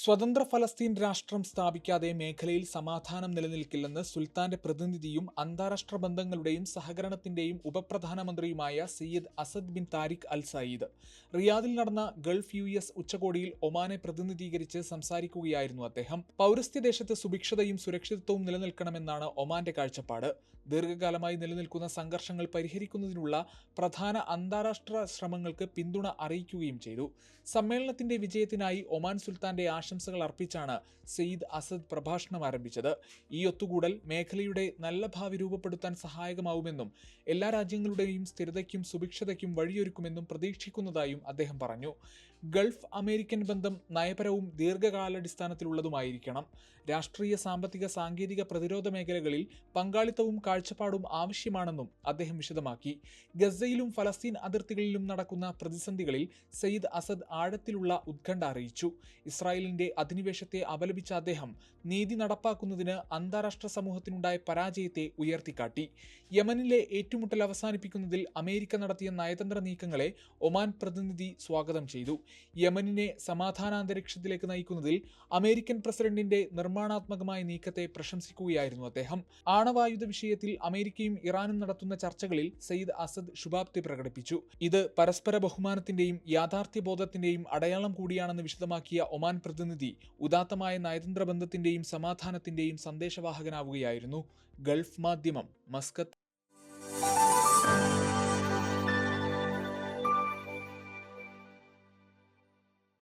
സ്വതന്ത്ര ഫലസ്തീൻ രാഷ്ട്രം സ്ഥാപിക്കാതെ മേഖലയിൽ സമാധാനം നിലനിൽക്കില്ലെന്ന് സുൽത്താന്റെ പ്രതിനിധിയും അന്താരാഷ്ട്ര ബന്ധങ്ങളുടെയും സഹകരണത്തിന്റെയും ഉപപ്രധാനമന്ത്രിയുമായ Sayyid Asad bin Tariq Al Said. റിയാദിൽ നടന്ന ഗൾഫ് യു എസ് ഉച്ചകോടിയിൽ ഒമാനെ പ്രതിനിധീകരിച്ച് സംസാരിക്കുകയായിരുന്നു അദ്ദേഹം. പൗരസ്ത്യ ദേശത്ത് സുഭിക്ഷതയും സുരക്ഷിതത്വവും നിലനിൽക്കണമെന്നാണ് ഒമാന്റെ കാഴ്ചപ്പാട്. ദീർഘകാലമായി നിലനിൽക്കുന്ന സംഘർഷങ്ങൾ പരിഹരിക്കുന്നതിനുള്ള പ്രധാന അന്താരാഷ്ട്ര ശ്രമങ്ങൾക്ക് പിന്തുണ അറിയിക്കുകയും ചെയ്തു. സമ്മേളനത്തിന്റെ വിജയത്തിനായി ഒമാൻ സുൽത്താന്റെ ആശംസകൾ അർപ്പിച്ചാണ് സെയ്ദ് അസദ് പ്രഭാഷണം ആരംഭിച്ചത്. ഈ ഒത്തുകൂടൽ മേഖലയുടെ നല്ല ഭാവി രൂപപ്പെടുത്താൻ സഹായകമാവുമെന്നും എല്ലാ രാജ്യങ്ങളുടെയും സ്ഥിരതയ്ക്കും സുഭിക്ഷതയ്ക്കും വഴിയൊരുക്കുമെന്നും പ്രതീക്ഷിക്കുന്നതായും അദ്ദേഹം പറഞ്ഞു. ഗൾഫ് അമേരിക്കൻ ബന്ധം നയപരവും ദീർഘകാലാടിസ്ഥാനത്തിലുള്ളതുമായിരിക്കണം. രാഷ്ട്രീയ സാമ്പത്തിക സാങ്കേതിക പ്രതിരോധ മേഖലകളിൽ പങ്കാളിത്തവും കാഴ്ചപ്പാടും ആവശ്യമാണെന്നും അദ്ദേഹം വിശദമാക്കി. ഗസയിലും ഫലസ്തീൻ അതിർത്തികളിലും നടക്കുന്ന പ്രതിസന്ധികളിൽ സയ്യിദ് അസദ് ആഴത്തിലുള്ള ഉത്കണ്ഠ അറിയിച്ചു. ഇസ്രായേലിന്റെ അധിനിവേശത്തെ അപലപിച്ച അദ്ദേഹം നീതി നടപ്പാക്കുന്നതിന് അന്താരാഷ്ട്ര സമൂഹത്തിനുണ്ടായ പരാജയത്തെ ഉയർത്തിക്കാട്ടി. യമനിലെ ഏറ്റുമുട്ടൽ അവസാനിപ്പിക്കുന്നതിൽ അമേരിക്ക നടത്തിയ നയതന്ത്ര നീക്കങ്ങളെ ഒമാൻ പ്രതിനിധി സ്വാഗതം ചെയ്തു. യമനിനെ സമാധാനാന്തരീക്ഷത്തിലേക്ക് നയിക്കുന്നതിൽ അമേരിക്കൻ പ്രസിഡന്റിന്റെ നിർമ്മാണാത്മകമായ നീക്കത്തെ പ്രശംസിക്കുകയായിരുന്നു അദ്ദേഹം. ആണവായുധ വിഷയത്തിൽ അമേരിക്കയും ഇറാനും നടത്തുന്ന ചർച്ചകളിൽ സയ്യിദ് അസദ് ശുഭാപ്തി പ്രകടിപ്പിച്ചു. ഇത് പരസ്പര ബഹുമാനത്തിന്റെയും യാഥാർത്ഥ്യബോധത്തിന്റെയും അടയാളം കൂടിയാണെന്ന് വിശദമാക്കിയ ഒമാൻ പ്രതിനിധി ഉദാത്തമായ നയതന്ത്ര ബന്ധത്തിന്റെയും സമാധാനത്തിന്റെയും സന്ദേശവാഹകനാവുകയായിരുന്നു. ഗൾഫ് മാധ്യമം മസ്കത്ത്